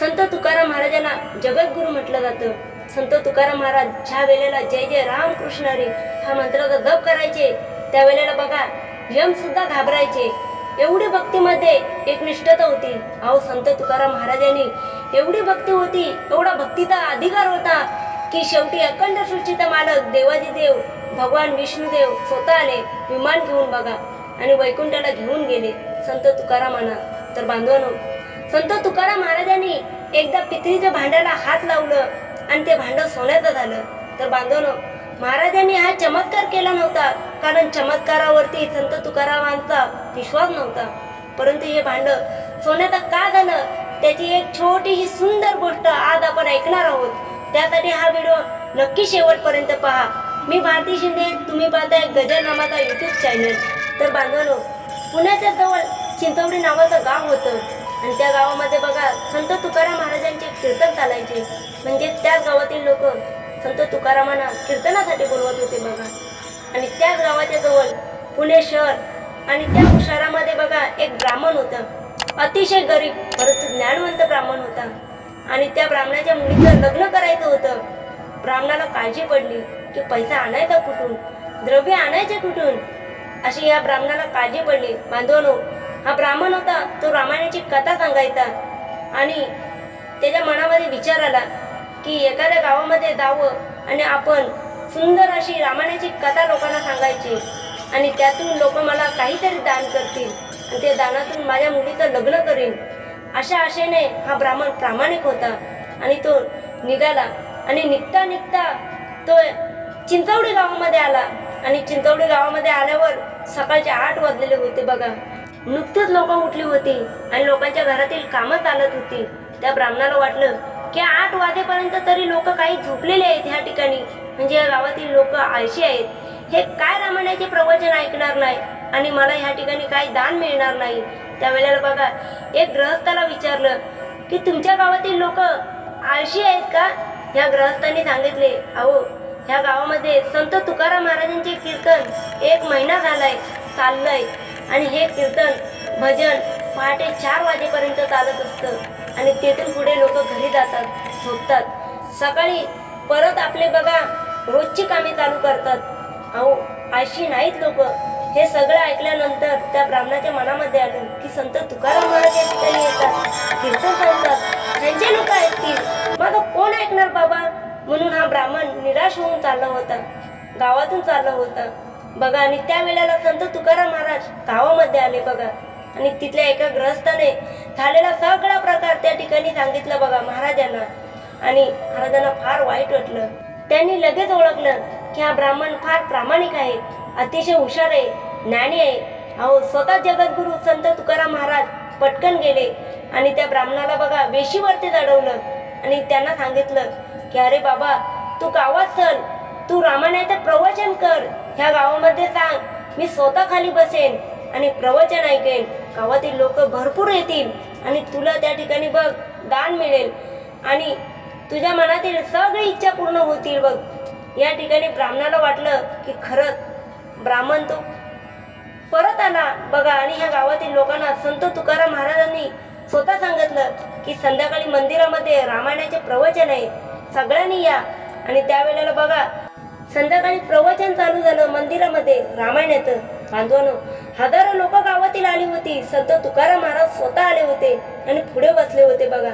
संत तुकाराम महाराजांना जगद्गुरू म्हटलं जातं. संत तुकाराम महाराज ज्या वेळेला जय जय राम कृष्ण हा मंत्राचा जप करायचे त्यावेळेला बघा यम सुद्धा घाबरायचे. एवढी भक्तीमध्ये एक निष्ठता होती. अहो संत तुकाराम महाराजांनी एवढी भक्ती होती एवढा भक्तीचा अधिकार होता की शेवटी अखंड सृष्टीचा मालक देवाजी देव भगवान विष्णुदेव स्वतः आले विमान घेऊन बघा आणि वैकुंठाला घेऊन गेले. संत तुकारामांना. तर बांधवानो संत तुकाराम महाराजांनी एकदा पितळीच्या भांड्याला हात लावलं आणि ते भांडं सोन्याचं झालं. तर बांधवनो महाराजांनी हा चमत्कार केला नव्हता कारण चमत्कारावरती संत तुकारामांचा विश्वास नव्हता. परंतु हे भांड सोन्याचं का झालं त्याची एक छोटीशी सुंदर गोष्ट आज आपण ऐकणार आहोत. त्यासाठी हा व्हिडिओ नक्की शेवटपर्यंत पहा. मी भारती शिंदे तुम्ही पाहताय गजर नामाचा यूट्यूब चॅनल तर बांधवानो पुण्याच्या जवळ चिंचवडी नावाचं गाव होतं. आणि त्या गावामध्ये बघा संत तुकाराम महाराजांचे कीर्तन चालायचे. म्हणजे त्याच गावातील लोक संत तुकारामांना कीर्तनासाठी बोलवत होते बघा. आणि त्याच गावाच्या जवळ पुणे शहर आणि त्या शहरामध्ये बघा एक ब्राह्मण होतं. अतिशय गरीब परंतु ज्ञानवंत ब्राह्मण होता. आणि त्या ब्राह्मणाच्या मुलीचं लग्न करायचं होतं. ब्राह्मणाला काळजी पडली की पैसा आणायचा कुठून? द्रव्य आणायचे कुठून? अशी या ब्राह्मणाला काळजी पडली. बांधवनो हा ब्राह्मण होता तो रामायणाची कथा सांगायचा. आणि त्याच्या मनामध्ये विचार आला की एखाद्या गावामध्ये जावं आणि आपण सुंदर अशी रामायणाची कथा लोकांना सांगायची. आणि त्यातून लोक मला काहीतरी दान करतील आणि ते दानातून माझ्या मुलीचं लग्न करीन. अशा आशेने हा ब्राह्मण प्रामाणिक होता आणि तो निघाला. आणि निघता निघता तो चिंचवडी गावामध्ये आला. आणि चिंचवडी गावामध्ये आल्यावर सकाळचे आठ वाजलेले होते बघा. नुकतीच लोक उठली होती आणि लोकांच्या घरातील कामं चालत होती. त्या ब्राह्मणाला वाटलं की आठ वाजेपर्यंत तरी लोक काही झोपलेले आहेत ह्या ठिकाणी. म्हणजे या गावातील लोक आळशी आहेत. हे काय रामायणाचे प्रवचन ऐकणार नाही आणि मला ह्या ठिकाणी काही दान मिळणार नाही. त्यावेळेला बघा एक ग्रहस्थाला विचारलं की तुमच्या गावातील लोक आळशी आहेत का? ह्या ग्रहस्थांनी सांगितले अहो ह्या गावामध्ये संत तुकाराम महाराजांचे कीर्तन एक महिना झालाय चाललंय. आणि हे कीर्तन भजन पहाटे चार वाजेपर्यंत चालत असतं. आणि तेथून पुढे लोक घरी जातात झोपतात. सकाळी परत आपले बघा रोजची कामे चालू करतात. अहो अशी नाहीत लोक. हे सगळं ऐकल्यानंतर त्या ब्राह्मणाच्या मनामध्ये आलं की संत तुकाराम महाराज या ठिकाणी येतात कीर्तन सांगतात. त्यांचे लोक ऐकतील. मग कोण ऐकणार बाबा? म्हणून हा ब्राह्मण निराश होऊन चालला होता. गावातून चालला होता. बघा आणि त्या वेळेला संत तुकाराम महाराज गावामध्ये आले बघा. आणि तिथल्या एका ग्रहस्थाने झालेला सगळा प्रकार त्या ठिकाणी सांगितलं बघा महाराजांना. आणि महाराजांना फार वाईट वाटलं. त्यांनी लगेच ओळखलं की हा ब्राह्मण फार प्रामाणिक आहे अतिशय हुशार आहे ज्ञानी आहे. अहो स्वतः जगद्गुरु संत तुकाराम महाराज पटकन गेले आणि त्या ब्राह्मणाला बघा वेशीवरती चढवलं आणि त्यांना सांगितलं की अरे बाबा तू गावात चल. तू रामायणाचं प्रवचन कर. ह्या गावामध्ये सांग मी स्वतः खाली बसेन आणि प्रवचन ऐकेन. गावातील लोक भरपूर येतील आणि तुला त्या ठिकाणी बघ दान मिळेल. आणि तुझ्या मनातील सगळी इच्छा पूर्ण होतील बघ. या ठिकाणी ब्राह्मणाला वाटलं की खरंच ब्राह्मण तो परत आला. बघा आणि ह्या गावातील लोकांना संत तुकाराम महाराजांनी स्वतः सांगितलं की संध्याकाळी मंदिरामध्ये रामायणाचे प्रवचन आहे. सगळ्यांनी या आणि त्यावेळेला बघा संध्याकाळी प्रवचन चालू झालं मंदिरामध्ये. रामायण येतं बांधवानो हजारो लोक गावातील आली होती. संत तुकाराम महाराज स्वतः आले होते आणि पुढे बसले होते बघा.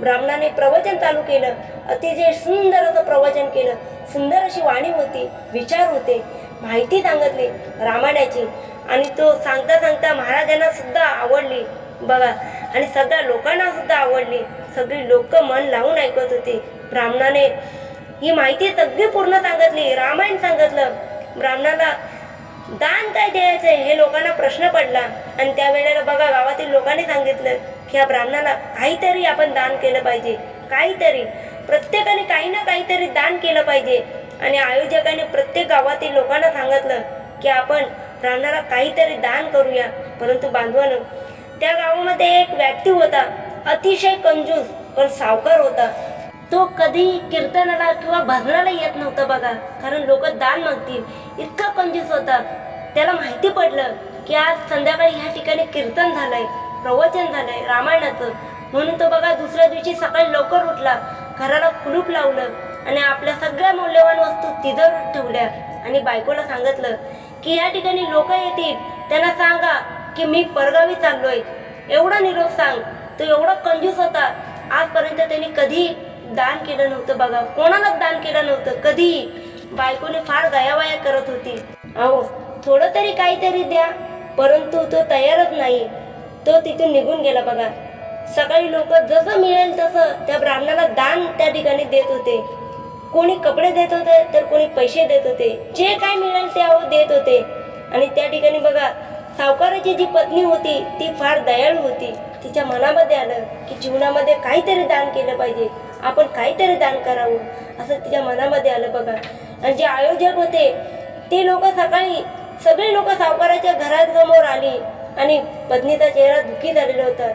ब्राह्मणाने प्रवचन चालू केलं. अतिशय सुंदर असं प्रवचन केलं. सुंदर अशी वाणी होती विचार होते माहिती सांगितली रामायणाची. आणि तो सांगता सांगता महाराजांना सुद्धा आवडली बघा. आणि सगळ्या लोकांना सुद्धा आवडली. सगळी लोक मन लावून ऐकत होती. ब्राह्मणाने ही माहिती अगदी पूर्ण सांगितली रामायण सांगितलं. ब्राह्मणाला दान काय द्यायचं हे लोकांना प्रश्न पडला. आणि त्यावेळेला बघा गावातील लोकांनी सांगितलं की या ब्राह्मणाला काहीतरी आपण दान केलं पाहिजे. काहीतरी. प्रत्येकाने काही ना काहीतरी दान केलं पाहिजे. आणि आयोजकाने प्रत्येक गावातील लोकांना सांगितलं की आपण ब्राह्मणाला काहीतरी दान करूया. परंतु बांधवानं त्या गावामध्ये एक व्यक्ती होता अतिशय कंजूस पण सावकार होता. तो कधी कीर्तनाला किंवा भजनाला येत नव्हता बघा. कारण लोक दान मागतील. इतका कंजूस होता. त्याला माहिती पडलं की आज संध्याकाळी ह्या ठिकाणी कीर्तन झालंय प्रवचन झालंय रामायणाचं. म्हणून तो बघा दुसऱ्या दिवशी सकाळी लवकर उठला. घराला कुलूप लावलं आणि आपल्या सगळ्या मौल्यवान वस्तू तिथं ठेवल्या. आणि बायकोला सांगितलं की या ठिकाणी लोक येतील. त्यांना सांगा की मी परगावी चाललोय. एवढा निरोप सांग. तो एवढा कंजूस होता. आजपर्यंत त्यांनी कधी दान केलं नव्हतं बघा. कोणालाच दान केलं नव्हतं? कधीही बायकोने फार गयावाया करत होती. अहो थोडं तरी काहीतरी द्या. परंतु तो तयारच नाही. तो तिथून निघून गेला बघा. सकाळी लोक जसं मिळेल तसं त्या ब्राह्मणाला दान त्या ठिकाणी देत होते. कोणी कपडे देत होते तर कोणी पैसे देत होते. जे काय मिळेल ते अहो देत होते. आणि त्या ठिकाणी बघा सावकाराची जी पत्नी होती ती फार दयाळू होती. तिच्या मनामध्ये आलं की जीवनामध्ये काहीतरी दान केलं पाहिजे. आपण काहीतरी दान करावं असं तिच्या मनामध्ये आलं बघा. आणि जे आयोजक होते ते लोक सकाळी सगळे लोक सावकाराच्या घरासमोर आली आणि पत्नीचा चेहरा दुःखी झालेला होता.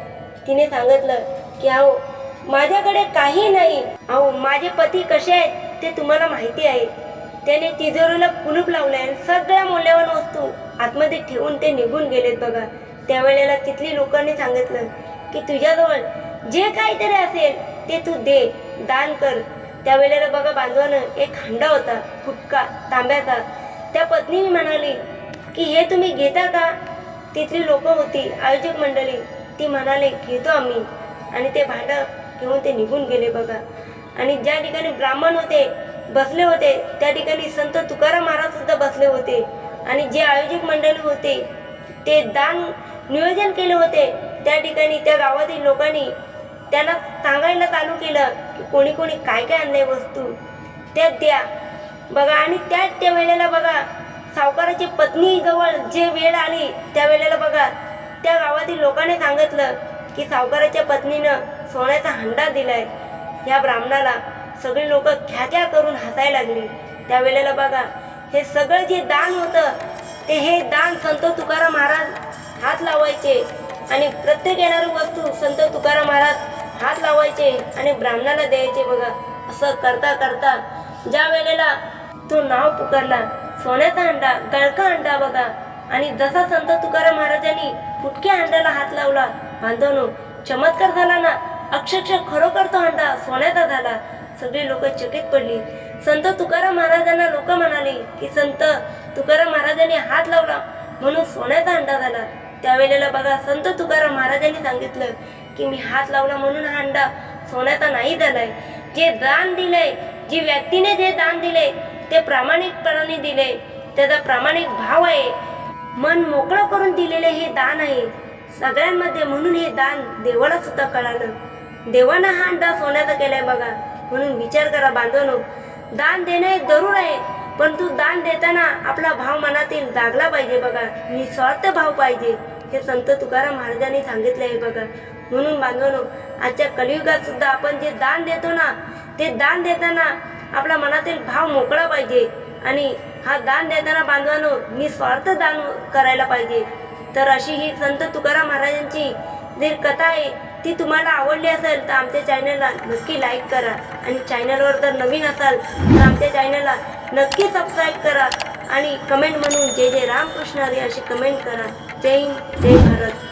तिने सांगितलं की अहो माझ्याकडे काही नाही. अहो माझे पती कसे आहेत ते तुम्हाला माहिती आहे. त्याने तिजोरीला कुलूप लावलंय आणि सगळ्या मौल्यवान वस्तू आतमध्ये ठेवून ते निघून गेलेत बघा. त्यावेळेला तिथली लोकांनी सांगितलं की तुझ्याजवळ जे काहीतरी असेल ते तू दे दान कर. त्यावेळेला बघा बांधवानं एक हंडा होता फुटका तांब्याचा. त्या पत्नीने म्हणाली की हे तुम्ही घेता का? तिथली लोक होती आयोजक मंडळी. ती म्हणाले घेतो आम्ही. आणि ते भांडं घेऊन ते निघून गेले बघा. आणि ज्या ठिकाणी ब्राह्मण होते बसले होते त्या ठिकाणी संत तुकाराम महाराज सुद्धा बसले होते. आणि जे आयोजक मंडळी होते ते दान नियोजन केले होते. त्या ठिकाणी त्या गावातील लोकांनी त्यांना सांगायला चालू केलं की कोणी कोणी काय काय आणलंय वस्तू त्या द्या. बघा आणि त्याच त्या वेळेला बघा सावकाराची पत्नी जवळ जे वेळ आली त्या वेळेला बघा त्या गावातील लोकांनी सांगितलं की सावकाराच्या पत्नीनं सोन्याचा हंडा दिलाय. ह्या ब्राह्मणाला सगळी लोक ख्या करून हसायला लागली. त्यावेळेला बघा हे सगळं जे दान होतं ते हे दान संत तुकाराम महाराज हात लावायचे. आणि प्रत्येक येणारी वस्तू संत तुकाराम महाराज हात लावायचे आणि ब्राह्मणाला द्यायचे बघा. असं करता करता ज्या वेळेला तो नाव पुकारला सोन्याचा अंडा गळका अंडा बघा. आणि जसा संत तुकाराम महाराजांनी फुटक्या अंड्याला हात लावला बांधवनो चमत्कार झाला ना? अक्षरशः खरोखर तो अंडा सोन्याचा झाला. सगळी लोक चकित पडली. संत तुकाराम महाराजांना लोक म्हणाले की संत तुकाराम महाराजांनी हात लावला म्हणून सोन्याचा अंडा झाला. त्यावेळेला बघा संत तुकाराम महाराजांनी सांगितलं की मी हात लावला म्हणून हा अंडा सोन्याचा नाही झालाय. जे दान दिलंय जी व्यक्तीने जे दान दिले ते प्रामाणिकपणाने दिले त्याचा प्रामाणिक भाव आहे. मन मोकळं करून दिलेले हे दान आहे. सगळ्यांमध्ये म्हणून हे दान देवाला सुद्धा कळालं. देवानं हा अंडा सोन्याचा केलाय बघा. म्हणून विचार करा बांधवनो. दान देणं एक जरूर आहे परंतु दान देताना आपला भाव मनातील जागला पाहिजे बघा. निस्वार्थ भाव पाहिजे. हे संत तुकाराम महाराजांनी सांगितले आहे बघा. म्हणून बांधवनो आजच्या कलियुगात सुद्धा आपण जे दान देतो ना ते दान देताना आपल्या मनातील भाव मोकळा पाहिजे. आणि हा दान देताना बांधवानो निस्वार्थ दान करायला पाहिजे. तर अशी ही संत तुकाराम महाराजांची जी कथा आहे ती तुम्हाला आवडली असेल तर आमच्या चॅनलला नक्की लाईक करा. आणि चॅनलवर जर नवीन असाल तर आमच्या चॅनलला नक्की सबस्क्राईब करा. आणि कमेंट म्हणून जय जय रामकृष्ण हरी अशी कमेंट करा. जय हिंद जय भारत.